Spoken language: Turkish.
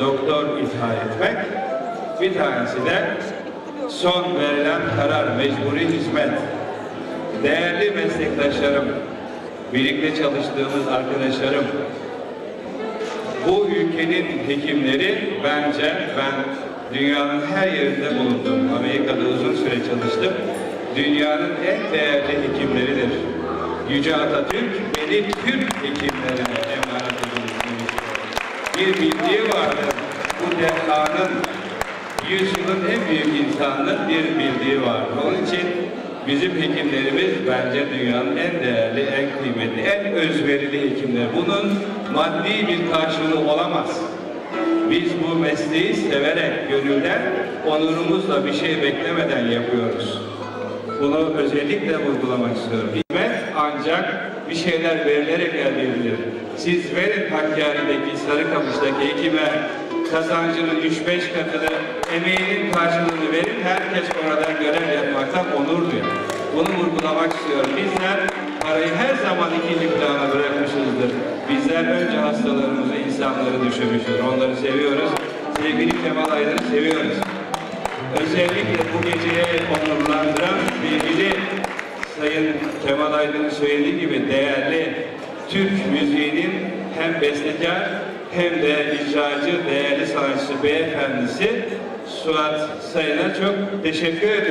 doktor ithal etmek, bir tanesi de son verilen karar, mecburi hizmet. Değerli meslektaşlarım, birlikte çalıştığımız arkadaşlarım, bu ülkenin hekimleri bence ben dünyanın her yerinde bulundum. Amerika'da uzun süre çalıştım. Dünyanın en değerli hekimleridir. Yüce Atatürk beni Türk hekimlerine emanet. Bir bildiği vardır. Bu dehanın yüzyılın en büyük insanının bir bildiği var. Onun için bizim hekimlerimiz bence dünyanın en değerli, en kıymetli, en özverili hekimler. Bunun maddi bir karşılığı olamaz. Biz bu mesleği severek, gönülden, onurumuzla bir şey beklemeden yapıyoruz. Bunu özellikle vurgulamak istiyorum. Ancak bir şeyler verilerek elde edilir. Siz verin Hakkari'deki, Sarıkamış'taki hekime kazancının 3-5 katını, emeğinin karşılığını verin. Herkes oradan görev yapmaktan onur duyar. Bunu vurgulamak istiyorum. Bizler parayı her zaman ikinci plana bırakmışızdır. Bizler önce hastalarımızı, insanları düşünmüşüz. Onları seviyoruz. Sevgili Kemal Aydın'ı seviyoruz. Özellikle bu geceye onurlandıran Kemal Aydın'ın söylediği gibi değerli Türk müziğinin hem bestekar hem de icracı değerli sanatçı beyefendisi Suat Sayın'a çok teşekkür ediyorum.